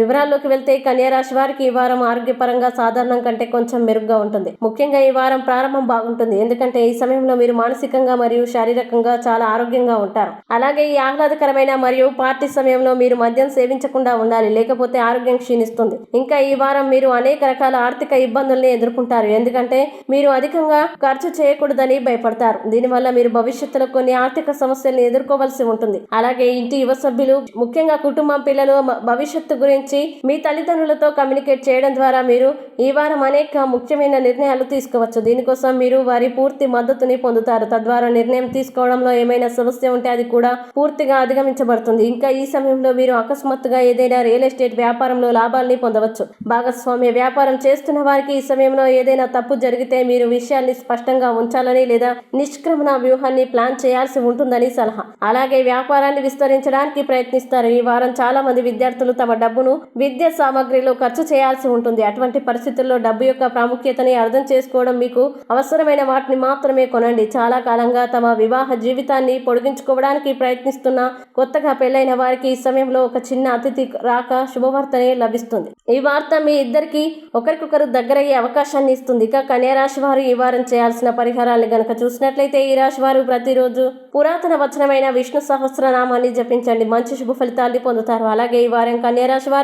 వివరాల్లోకి వెళ్తే కన్యారాశి వారికి ఈ వారం ఆరోగ్యపరంగా సాధారణం కంటే కొంచెం మెరుగ్గా ఉంటుంది. ముఖ్యంగా ఈ వారం ప్రారంభం బాగుంటుంది. ఎందుకంటే ఈ సమయంలో మీరు మానసికంగా మరియు శారీరకంగా చాలా ఆరోగ్యంగా ఉంటారు. అలాగే ఈ ఆహ్లాదకరమైన మరియు పార్టీ సమయంలో మీరు మద్యం సేవించకుండా ఉండాలి. లేకపోతే ఆరోగ్యం క్షీణిస్తుంది. ఇంకా ఈ వారం మీరు అనేక రకాల ఆర్థిక ఇబ్బందుల్ని ఎదుర్కొంటారు. ఎందుకంటే మీరు అధికంగా ఖర్చు చేయకూడదని భయపడతారు. దీనివల్ల మీరు భవిష్యత్తులో కొన్ని ఆర్థిక సమస్యల్ని ఎదుర్కోవాల్సి ఉంటుంది. అలాగే ఇంటి యువ సభ్యులు ముఖ్యంగా కుటుంబం పిల్లలు భవిష్యత్తు గురించి మీ తల్లిదండ్రులతో కమ్యూనికేట్ చేయడం ద్వారా మీరు ఈ వారం అనేక ముఖ్యమైన నిర్ణయాలు తీసుకోవచ్చు. దీనికోసం మీరు వారి పూర్తి మద్దతుని పొందుతారు. తద్వారా నిర్ణయం తీసుకోవడంలో ఏమైనా సమస్య ఉంటే అది కూడా పూర్తిగా అధిగమించబడుతుంది. ఇంకా ఈ సమయంలో మీరు అకస్మాత్తుగా ఏదైనా రియల్ ఎస్టేట్ వ్యాపారంలో లాభాల్ని పొందవచ్చు. భాగస్వామ్య వ్యాపారం చేస్తున్న వారికి ఈ సమయంలో ఏదైనా తప్పు జరిగితే మీరు విషయాన్ని స్పష్టంగా ఉంచాలని లేదా నిష్క్రమణ వ్యూహాన్ని ప్లాన్ చేయాల్సి ఉంటుందని సలహా. అలాగే వ్యాపారాన్ని విస్తరించడానికి ప్రయత్నిస్తారు. ఈ వారం చాలా మంది విద్యార్థులు తమ డబ్బును విద్యా సామాగ్రిలో ఖర్చు చేయాల్సి ఉంటుంది. అటువంటి పరిస్థితుల్లో డబ్బు యొక్క ప్రాముఖ్యతని అర్థం చేసుకోవడం మీకు అవసరమైన వాటిని మాత్రమే కొనండి. చాలా కాలంగా తమ వివాహ జీవితాన్ని పొడిగించుకోవడానికి ప్రయత్నిస్తున్న కొత్తగా పెళ్ళైన వారికి ఈ సమయంలో ఒక చిన్న అతిథి రాక శుభవార్తనే లభిస్తుంది. ఈ వార్త మీ ఇద్దరికి ఒకరికొకరు దగ్గరయ్యే అవకాశాన్ని ఇస్తుంది. ఇక కన్యారాశి వారు ఈ వారం చేయాల్సిన పరిహారాన్ని గనక చూసినట్లయితే ఈ రాశి వారు ప్రతిరోజు పురాతన వచనమైన విష్ణు సహస్రనామాన్ని జపించండి. మంచి శుభ ఫలితాన్ని పొందుతారు. అలాగే ఈ వారం కన్యారాశి వారు